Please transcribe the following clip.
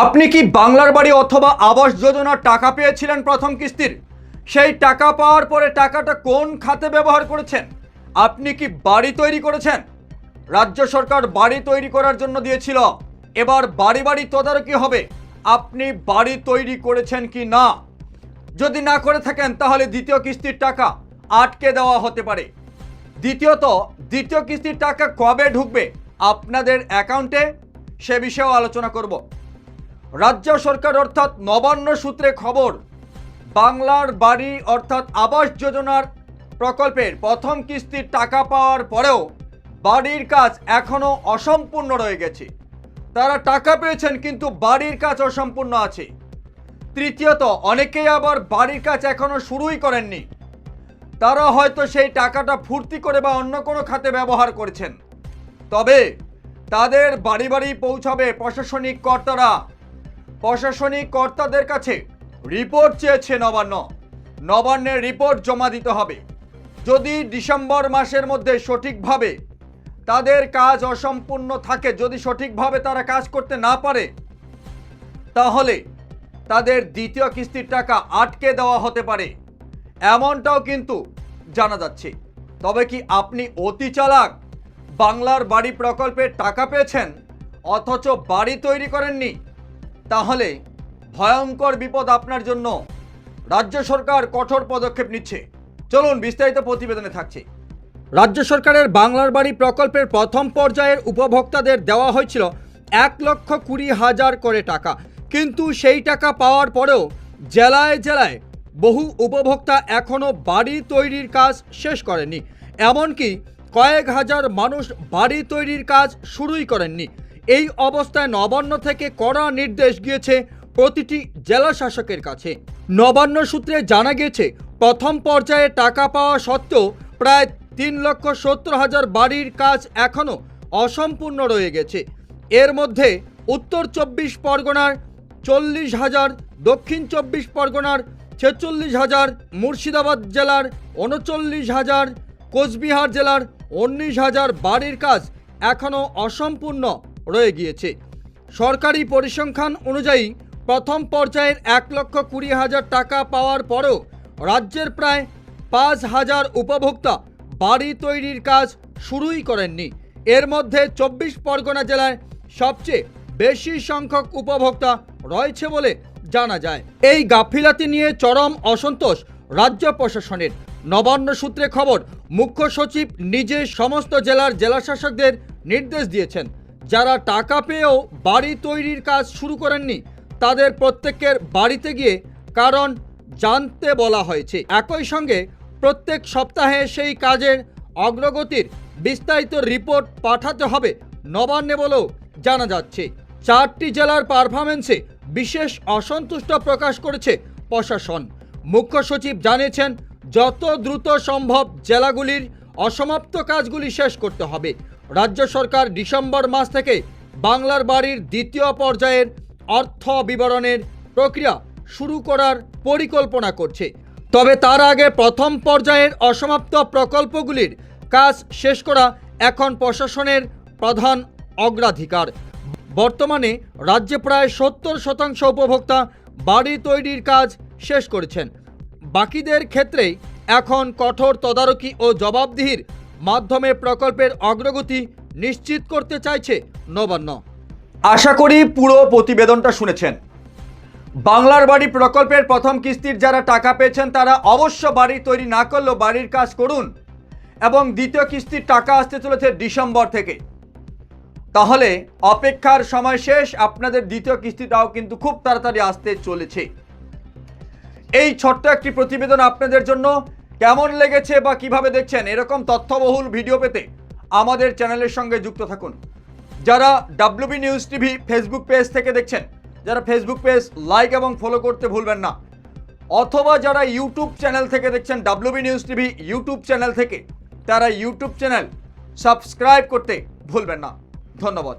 আপনি কি বাংলার বাড়ি অথবা আবাস যোজনার টাকা পেয়েছিলেন প্রথম কিস্তির? সেই টাকা পাওয়ার পরে টাকাটা কোন খাতে ব্যবহার করেছেন? আপনি কি বাড়ি তৈরি করেছেন? রাজ্য সরকার বাড়ি তৈরি করার জন্য দিয়েছিল। এবার বাড়ি বাড়ি তদারকি হবে। আপনি বাড়ি তৈরি করেছেন কি না? যদি না করে থাকেন, তাহলে দ্বিতীয় কিস্তির টাকা আটকে দেওয়া হতে পারে। দ্বিতীয়ত, দ্বিতীয় কিস্তির টাকা কবে ঢুকবে আপনাদের অ্যাকাউন্টে? সে বিষয়েও আলোচনা করব। রাজ্য সরকার অর্থাৎ নবান্ন সূত্রে খবর, বাংলার বাড়ি অর্থাৎ আবাস যোজনার প্রকল্পের প্রথম কিস্তির টাকা পাওয়ার পরেও বাড়ির কাজ এখনও অসম্পূর্ণ রয়ে গেছে। তারা টাকা পেয়েছেন কিন্তু বাড়ির কাজ অসম্পূর্ণ আছে। তৃতীয়ত, অনেকেই আবার বাড়ির কাজ এখনও শুরুই করেননি। তারা হয়তো সেই টাকাটা ফুর্তি করে বা অন্য কোনো খাতে ব্যবহার করেছেন। তবে তাদের বাড়ি বাড়ি পৌঁছাবে প্রশাসনিক কর্তারা প্রশাসনিক কর্তাদের কাছে রিপোর্ট চেয়েছে নবান্ন। নবান্নের রিপোর্ট জমা দিতে হবে। যদি ডিসেম্বর মাসের মধ্যে সঠিকভাবে তাদের কাজ অসম্পূর্ণ থাকে, যদি সঠিকভাবে তারা কাজ করতে না পারে, তাহলে তাদের দ্বিতীয় কিস্তির টাকা আটকে দেওয়া হতে পারে। এমনটাও কিন্তু জানা যাচ্ছে। তবে কি আপনি অতি চালাক বাংলার বাড়ি প্রকল্পের টাকা পেয়েছেন, অথচ বাড়ি তৈরি করেননি? তাহলে ভয়ঙ্কর বিপদ আপনার জন্য রাজ্য সরকার কঠোর পদক্ষেপ নিচ্ছে। চলুন বিস্তারিত প্রতিবেদনে থাকছে। রাজ্য সরকারের বাংলার বাড়ি প্রকল্পের প্রথম পর্যায়ের উপভোক্তাদের দেওয়া হয়েছিল এক লক্ষ কুড়ি হাজার করে টাকা। কিন্তু সেই টাকা পাওয়ার পরেও জেলায় জেলায় বহু উপভোক্তা এখনও বাড়ি তৈরির কাজ শেষ করেননি। এমনকি কয়েক হাজার মানুষ বাড়ি তৈরির কাজ শুরুই করেননি। এই অবস্থায় নবান্ন থেকে কড়া নির্দেশ গিয়েছে প্রতিটি জেলা শাসকের কাছে। নবান্ন সূত্রে জানা গিয়েছে, প্রথম পর্যায়ে টাকা পাওয়া সত্ত্বেও প্রায় তিন লক্ষ সত্তর হাজার বাড়ির কাজ এখনও অসম্পূর্ণ রয়ে গেছে। এর মধ্যে উত্তর চব্বিশ পরগনার চল্লিশ হাজার, দক্ষিণ চব্বিশ পরগনার ছেচল্লিশ হাজার, মুর্শিদাবাদ জেলার উনচল্লিশ হাজার, কোচবিহার জেলার উনিশ হাজার বাড়ির কাজ এখনও অসম্পূর্ণ। রয়ে গিয়েছে। সরকারি পরিসংখ্যান অনুযায়ী, প্রথম পর্যায়ের এক লক্ষ কুড়ি হাজার টাকা পাওয়ার পরেও রাজ্যের প্রায় পাঁচ হাজার উপভোক্তা বাড়ি তৈরির কাজ শুরুই করেননি। এর মধ্যে চব্বিশ পরগনা জেলায় সবচেয়ে বেশি সংখ্যক উপভোক্তা রয়েছে বলে জানা যায়। এই গাফিলাতি নিয়ে চরম অসন্তোষ রাজ্য প্রশাসনের। নবান্ন সূত্রে খবর, মুখ্য সচিব নিজে সমস্ত জেলার জেলাশাসকদের নির্দেশ দিয়েছেন। যারা টাকা পেয়েও বাড়ি তৈরির কাজ শুরু করেননি, তাদের প্রত্যেকের বাড়িতে গিয়ে কারণ জানতে বলা হয়েছে। একই সঙ্গে প্রত্যেক সপ্তাহে সেই কাজের অগ্রগতির বিস্তারিত রিপোর্ট পাঠাতে হবে নবান্নে বলেও জানা যাচ্ছে। চারটি জেলার পারফরমেন্সে বিশেষ অসন্তুষ্ট প্রকাশ করেছে প্রশাসন। মুখ্য সচিব জানিয়েছেন, যত দ্রুত সম্ভব জেলাগুলির অসমাপ্ত কাজগুলি শেষ করতে হবে। রাজ্য সরকার ডিসেম্বর মাস থেকে বাংলার বাড়ির দ্বিতীয় পর্যায়ের অর্থ বিবরণের প্রক্রিয়া শুরু করার পরিকল্পনা করছে। তবে তার আগে প্রথম পর্যায়ের অসমাপ্ত প্রকল্পগুলির কাজ শেষ করা এখন প্রশাসনের প্রধান অগ্রাধিকার। বর্তমানে রাজ্যে প্রায় সত্তর শতাংশ উপভোক্তা বাড়ি তৈরির কাজ শেষ করেছেন। বাকিদের ক্ষেত্রেই এখন কঠোর তদারকি ও জবাবদিহির মাধ্যমে প্রকল্পের অগ্রগতি নিশ্চিত করতে চাইছে নবান্ন। আশা করি পুরো প্রতিবেদনটা শুনেছেন। বাংলার বাড়ি প্রকল্পের প্রথম কিস্তির যারা টাকা পেয়েছেন, তারা অবশ্য বাড়ি তৈরি না করলেও বাড়ির কাজ করুন এবং দ্বিতীয় কিস্তির টাকা আসতে চলেছে ডিসেম্বর থেকে। তাহলে অপেক্ষার সময় শেষ, আপনাদের দ্বিতীয় কিস্তিটাও কিন্তু খুব তাড়াতাড়ি আসতে চলেছে। এই ছোট্ট একটি প্রতিবেদন আপনাদের জন্য। কেমন লেগেছে বা কীভাবে দেখছেন এরকম তথ্যবহুল ভিডিও পেতে আমাদের চ্যানেলের সঙ্গে যুক্ত থাকুন। যারা WB news TV Facebook page থেকে দেখছেন, যারা ফেসবুক পেজ লাইক এবং ফলো করতে ভুলবেন না, অথবা যারা ইউটিউব চ্যানেল থেকে দেখছেন WB news TV YouTube channel থেকে, তারা ইউটিউব চ্যানেল সাবস্ক্রাইব করতে ভুলবেন না। ধন্যবাদ।